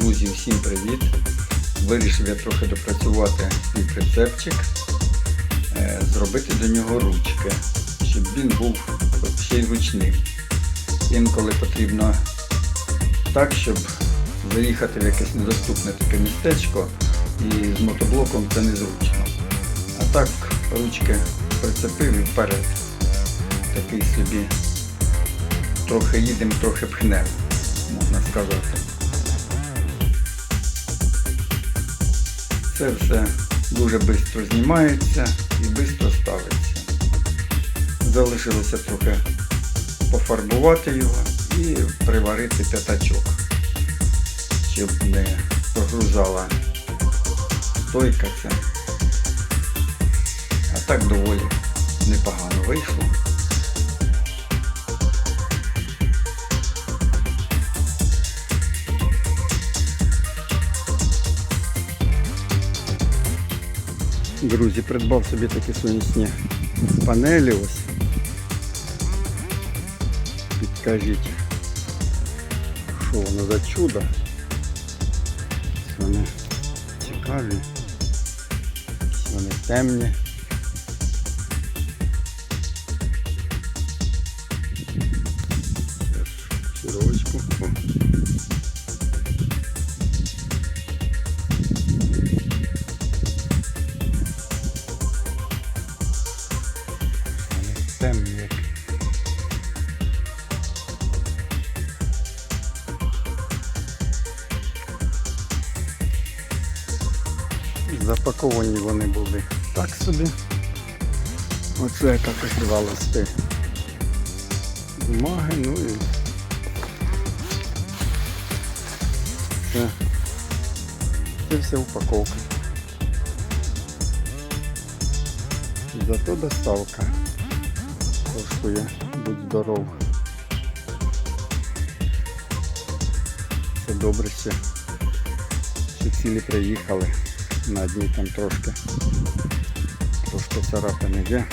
Друзі, всім привіт! Вирішив я трохи допрацювати свій прицепчик, е, зробити до нього ручки, щоб він був ще й ручний. Інколи потрібно так, щоб заїхати в якесь недоступне таке містечко і з мотоблоком це незручно. А так ручки прицепив і вперед. Такий собі трохи їдемо, трохи пхнемо, можна сказати. Це все дуже швидко знімається і швидко ставиться. Залишилося трохи пофарбувати його і приварити п'ятачок, щоб не прогрузала стойка це. А так доволі непогано вийшло. Друзі, придбав собі такі сонячні панелі ось. Підкажіть, що воно за чудо. Вони цікаві. Вони темні. Темні як. Запаковані вони були так собі. Оце як окрива листи бумаги, ну і це, це вся упаковка. Зато доставка коштує, будь здоров. Це добре ще. Ще цілі приїхали. На одній там трошки трошки царапини є.